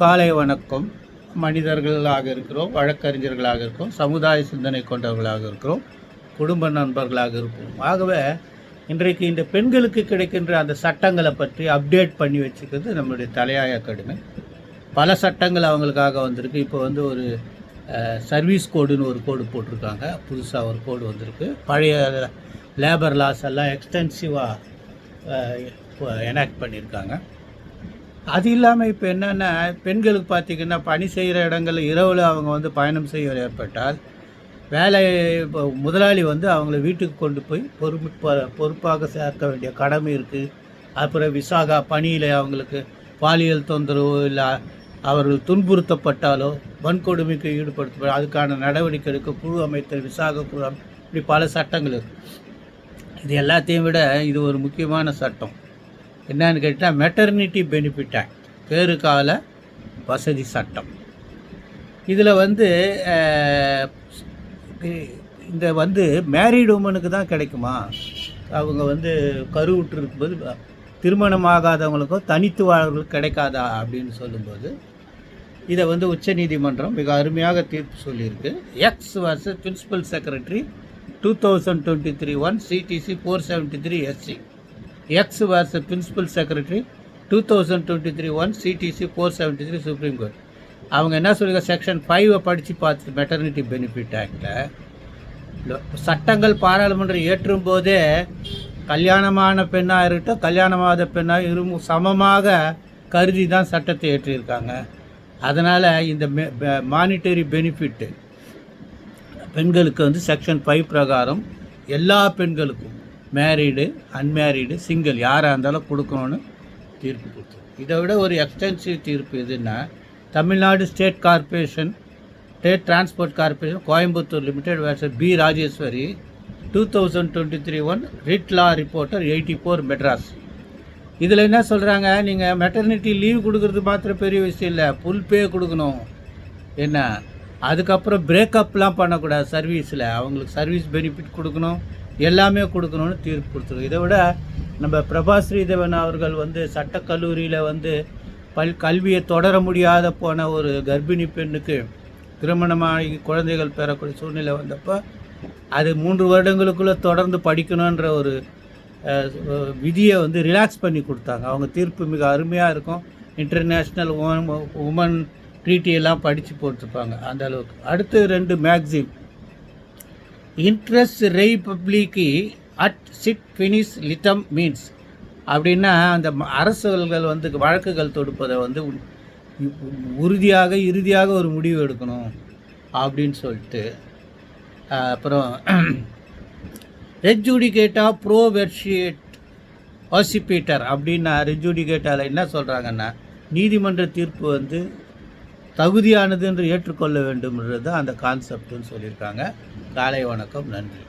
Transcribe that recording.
காலை வணக்கம். மனிதர்களாக இருக்கிறோம் வழக்கறிஞர்களாக இருக்கிறோம் சமுதாய சிந்தனை கொண்டவர்களாக இருக்கிறோம் குடும்ப நண்பர்களாக இருப்போம் ஆகவே இன்றைக்கு இந்த பெண்களுக்கு கிடைக்கின்ற அந்த சட்டங்களை பற்றி அப்டேட் பண்ணி வச்சுக்கிறது நம்மளுடைய தலையாய கடுமை. பல சட்டங்கள் அவங்களுக்காக வந்திருக்கு. இப்போ வந்து ஒரு சர்வீஸ் கோடுன்னு ஒரு கோடு போட்டிருக்காங்க. புதுசாக ஒரு கோடு வந்திருக்கு. பழைய லேபர் லாஸ் எல்லாம் எக்ஸ்டென்சிவாக எனாக்ட் பண்ணியிருக்காங்க. அது இல்லாமல் இப்போ என்னென்னா பெண்களுக்கு பார்த்திங்கன்னா பணி செய்கிற இடங்களில் இரவில் அவங்க வந்து பயணம் செய்ய ஏற்பட்டால் வேலை இப்போ முதலாளி வந்து அவங்கள வீட்டுக்கு கொண்டு போய் பொறுப்பு பொறுப்பாக சேர்க்க வேண்டிய கடமை இருக்குது அப்புறம் விசாகா பணியில் அவங்களுக்கு பாலியல் தொந்தரவோ இல்லை அவர்கள் துன்புறுத்தப்பட்டாலோ வன்கொடுமைக்கு ஈடுபடுத்த அதுக்கான நடவடிக்கை எடுக்க குழு அமைத்தல் விசாக குழு இப்படி பல சட்டங்கள் இருக்கு. இது எல்லாத்தையும் விட இது ஒரு முக்கியமான சட்டம். என்னன்னு கேட்டால் மெட்டர்னிட்டி பெனிஃபிட் ஆக்ட் பேறுகால வசதி சட்டம். இதில் வந்து இந்த வந்து மேரீடு உமனுக்கு தான் கிடைக்குமா? அவங்க வந்து கருவுற்று இருக்கும்போது திருமணம் ஆகாதவங்களுக்கோ தனித்து வாழ்வர்களுக்கு கிடைக்காதா அப்படின்னு சொல்லும்போது இதை வந்து உச்சநீதிமன்றம் மிக அருமையாக தீர்ப்பு சொல்லியிருக்கு. X versus principal secretary two thousand twenty three one CTC four seventy three SC X versus principal secretary two thousand twenty three one CTC four seventy three supreme court அவங்க என்ன சொல்லுங்க? செக்ஷன் ஃபைவை படித்து பார்த்து மெட்டர்னிட்டி பெனிஃபிட் ஆக்டில் சட்டங்கள் பாராளுமன்றம் ஏற்றும் போதே கல்யாணமான பெண்ணாக இருக்கட்டும் கல்யாணமாத பெண்ணாக இரு சமமாக கருதி தான் சட்டத்தை ஏற்றியிருக்காங்க அதனால் இந்த மானிட்டரி பெனிஃபிட்டு பெண்களுக்கு வந்து செக்ஷன் ஃபைவ் பிரகாரம் எல்லா பெண்களுக்கும் மேரீடு அன்மேரீடு சிங்கிள் யாராக இருந்தாலும் கொடுக்கணும்னு தீர்ப்பு கொடுத்தது. இதை விட ஒரு எக்ஸ்டென்சிவ் தீர்ப்பு எதுன்னா Tamil Nadu state corporation state transport corporation Coimbatore limited versus P Rajeswari two thousand twenty three one writ law reporter eighty four Madras இதில் என்ன சொல்கிறாங்க நீங்கள் மெட்டர்னிட்டி லீவ் கொடுக்குறது மாத்திரம் பெரிய விஷயம் இல்லை ஃபுல் பே கொடுக்கணும். என்ன? அதுக்கப்புறம் பிரேக்கப்லாம் பண்ணக்கூடாது சர்வீஸில் அவங்களுக்கு சர்வீஸ் பெனிஃபிட் கொடுக்கணும். எல்லாமே கொடுக்கணும்னு தீர்ப்பு கொடுத்துருக்கு. இதை விட நம்ம பிரபா ஸ்ரீதேவன் அவர்கள் வந்து சட்டக்கல்லூரியில் வந்து பல் கல்வியை தொடர முடியாத போன ஒரு கர்ப்பிணி பெண்ணுக்கு திருமணமாகி குழந்தைகள் பெறக்கூடிய சூழ்நிலை வந்தப்போ அது மூன்று வருடங்களுக்குள்ளே தொடர்ந்து படிக்கணுன்ற ஒரு விதியை வந்து ரிலாக்ஸ் பண்ணி கொடுத்தாங்க. அவங்க தீர்ப்பு மிக அருமையாக இருக்கும். இன்டர்நேஷ்னல் உமன் ட்ரீட்டி எல்லாம் படித்து போட்டிருப்பாங்க அந்த அளவுக்கு. அடுத்து ரெண்டு மேக்சிம் இன்ட்ரெஸ்ட் ரெய் பப்ளிக்கு அட் சிட் ஃபினிஷ் லிட்டம் மீன்ஸ் அப்படின்னா அந்த அரசுகள் வந்து வழக்குகள் தொடுப்பதை வந்து உறுதியாக இறுதியாக ஒரு முடிவு எடுக்கணும். அப்படின்னு சொல்லிட்டு அப்புறம் ரெஜுடிகேட்டா ப்ரோ வெர்ஷியேட் ஆசிபீட்டர் அப்படின்னா ரெஜுடிகேட்டாவில் என்ன சொல்கிறாங்கன்னா நீதிமன்ற தீர்ப்பு வந்து தகுதியானது என்று ஏற்றுக்கொள்ள வேண்டும்ன்றது தான் அந்த கான்செப்ட்னு சொல்லியிருக்காங்க. காலை வணக்கம் நன்றி.